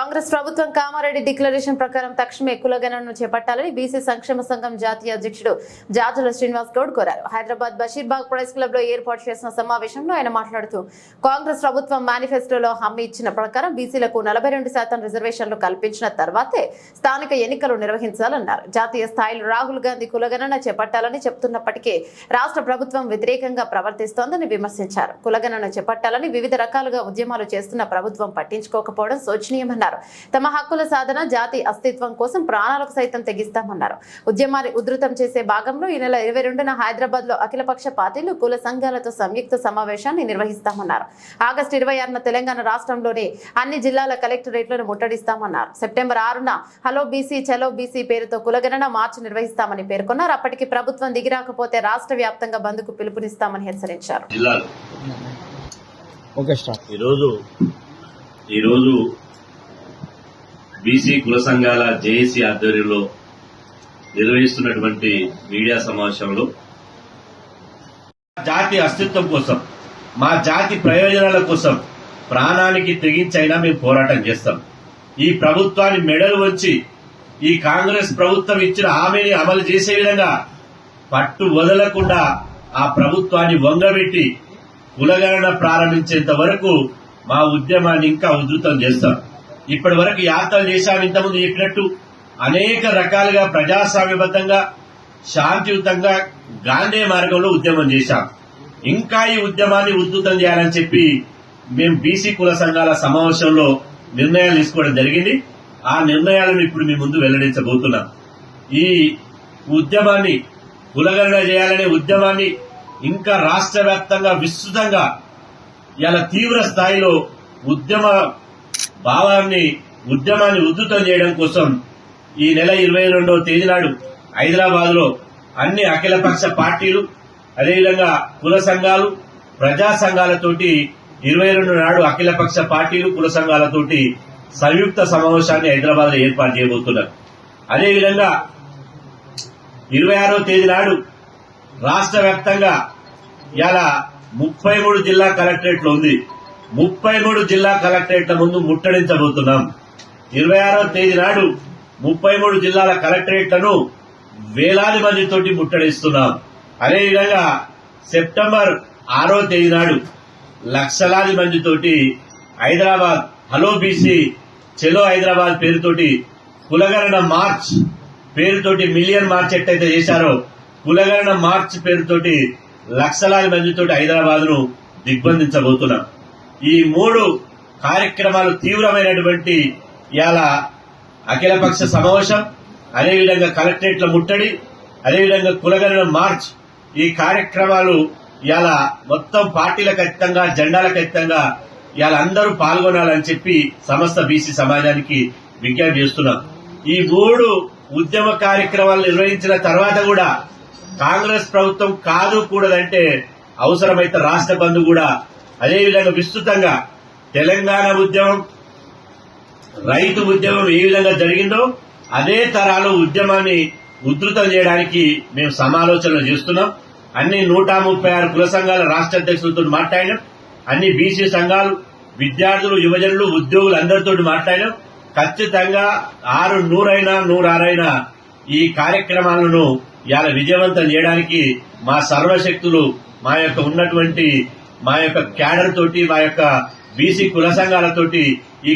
కాంగ్రెస్ ప్రభుత్వం కామారెడ్డి డిక్లరేషన్ ప్రకారం తక్షణమే కులగణను చేపట్టాలని బీసీ సంక్షేమ సంఘం జాతీయ అధ్యక్షుడు జాజుల శ్రీనివాస్ గౌడ్ కోరారు. హైదరాబాద్ బషీర్బాగ్ ప్రెస్ క్లబ్లో ఏర్పాటు చేసిన సమావేశంలో ఆయన మాట్లాడుతూ కాంగ్రెస్ ప్రభుత్వం మేనిఫెస్టోలో హామీ ఇచ్చిన ప్రకారం బీసీలకు నలభై రెండు శాతం రిజర్వేషన్లు కల్పించిన తర్వాతే స్థానిక ఎన్నికలు నిర్వహించాలన్నారు. జాతీయ స్థాయిలో రాహుల్ గాంధీ కులగణన చేపట్టాలని చెప్తున్నప్పటికీ రాష్ట్ర ప్రభుత్వం వ్యతిరేకంగా ప్రవర్తిస్తోందని విమర్శించారు. కులగణన చేపట్టాలని వివిధ రకాలుగా ఉద్యమాలు చేస్తున్న ప్రభుత్వం పట్టించుకోకపోవడం శోచనీయమన్నారు. తమ హక్కుల సాధన జాతి అస్తిత్వం కోసం ప్రాణాలకు సైతం తెగిస్తామన్నారు. ఉద్యమాన్ని ఉధృతం చేసే భాగంలో ఈ నెల ఇరవై రెండున హైదరాబాద్లో అఖిలపక్ష పార్టీలు కుల సంఘాలతో సంయుక్త సమావేశాన్ని నిర్వహిస్తామన్నారు. ఆగస్టు ఇరవై ఆరున తెలంగాణ రాష్ట్రంలోని అన్ని జిల్లాల కలెక్టరేట్లను ముట్టడిస్తామన్నారు. సెప్టెంబర్ ఆరున హలో బీసీ చలో బీసీ పేరుతో కులగణన మార్చి నిర్వహిస్తామని పేర్కొన్నారు. అప్పటికి ప్రభుత్వం దిగిరాకపోతే రాష్ట్ర వ్యాప్తంగా బంద్కు పిలుపునిస్తామని హెచ్చరించారు. ఈరోజు బీసీ కుల సంఘాల జేఏసీ ఆధ్వర్యంలో నిర్వహిస్తున్నటువంటి మీడియా సమావేశంలో జాతి అస్తిత్వం కోసం మా జాతి ప్రయోజనాల కోసం ప్రాణానికి తెగించైనా మేము పోరాటం చేస్తాం. ఈ ప్రభుత్వాన్ని మెడలు వచ్చి ఈ కాంగ్రెస్ ప్రభుత్వం ఇచ్చిన హామీని అమలు చేసే విధంగా పట్టు వదలకుండా ఆ ప్రభుత్వాన్ని వంగబెట్టి కులగణన ప్రారంభించేంత వరకు మా ఉద్యమాన్ని ఇంకా ఉధృతం చేస్తాం. ఇప్పటి వరకు యాత్రలు చేశాం ఇంతకుముందు చెప్పినట్టు అనేక రకాలుగా ప్రజాస్వామ్యబద్ధంగా శాంతియుతంగా గాంధీ మార్గంలో ఉద్యమం చేశాం. ఇంకా ఈ ఉద్యమాన్ని ఉధృతం చేయాలని చెప్పి మేము బీసీ కుల సంఘాల సమావేశంలో నిర్ణయాలు తీసుకోవడం జరిగింది. ఆ నిర్ణయాలను ఇప్పుడు మీ ముందు వెల్లడించబోతున్నాం. ఈ ఉద్యమాన్ని కులగణన చేయాలనే ఉద్యమాన్ని ఇంకా రాష్ట్ర వ్యాప్తంగా విస్తృతంగా ఇలా తీవ్ర స్థాయిలో ఉద్యమ భావాన్ని ఉద్యమాన్ని ఉద్ధృతం చేయడం కోసం ఈ నెల ఇరవై రెండవ తేదీ నాడు హైదరాబాద్లో అన్ని అఖిలపక్ష పార్టీలు అదేవిధంగా కుల సంఘాలు ప్రజా సంఘాలతోటి ఇరవై రెండు నాడు అఖిలపక్ష పార్టీలు కుల సంఘాలతోటి సంయుక్త సమావేశాన్ని హైదరాబాద్లో ఏర్పాటు చేయబోతున్నారు. అదేవిధంగా ఇరవై ఆరో తేదీ నాడు రాష్ట్ర వ్యాప్తంగా ఇలా ముప్పై మూడు జిల్లా కలెక్టరేట్లు ఉంది. ముప్పై మూడు జిల్లా కలెక్టరేట్ల ముందు ముట్టడించబోతున్నాం. ఇరవై ఆరో తేదీ నాడు ముప్పై మూడు జిల్లాల కలెక్టరేట్లను వేలాది మందితోటి ముట్టడిస్తున్నాం. అదేవిధంగా సెప్టెంబర్ ఆరో తేదీ నాడు లక్షలాది మందితోటి హైదరాబాద్ హలో బీసీ చెలో హైదరాబాద్ పేరుతోటి కులగరణ మార్చ్ పేరుతోటి మిలియన్ మార్చ్ ఎట్టయితే చేశారో కులగరణ మార్చ్ పేరుతోటి లక్షలాది మందితోటి హైదరాబాద్ను దిగ్బంధించబోతున్నాం. ఈ మూడు కార్యక్రమాలు తీవ్రమైనటువంటి ఇవాళ అఖిలపక్ష సమావేశం అదేవిధంగా కలెక్టరేట్ల ముట్టడి అదేవిధంగా కులగణన మార్చ్. ఈ కార్యక్రమాలు ఇవాళ మొత్తం పార్టీల ఖచ్చితంగా జెండాల ఖచ్చితంగా ఇవాళ అందరూ పాల్గొనాలని చెప్పి సమస్త బీసీ సమాజానికి విజ్ఞప్తి చేస్తున్నాం. ఈ మూడు ఉద్యమ కార్యక్రమాలు నిర్వహించిన తర్వాత కూడా కాంగ్రెస్ ప్రభుత్వం కాదు కూడదంటే అవసరమైతే రాష్ట్ర బంధు కూడా అదేవిధంగా విస్తృతంగా తెలంగాణ ఉద్యమం రైతు ఉద్యమం ఏ విధంగా జరిగిందో అదే తరాలు ఉద్యమాన్ని ఉధృతం చేయడానికి మేము సమాలోచనలు చేస్తున్నాం. అన్ని నూట ముప్పై ఆరు కుల సంఘాల రాష్ట్ర అధ్యక్షులతో మాట్లాడినాం. అన్ని బీసీ సంఘాలు విద్యార్థులు యువజనులు ఉద్యోగులు అందరితో మాట్లాడినాం. ఖచ్చితంగా ఆరు నూరైనా నూరారైనా ఈ కార్యక్రమాలను ఇలా విజయవంతం చేయడానికి మా సర్వశక్తులు మా యొక్క ఉన్నటువంటి మా యొక్క క్యాడర్ తోటి మా యొక్క బీసీ కుల సంఘాలతోటి ఈ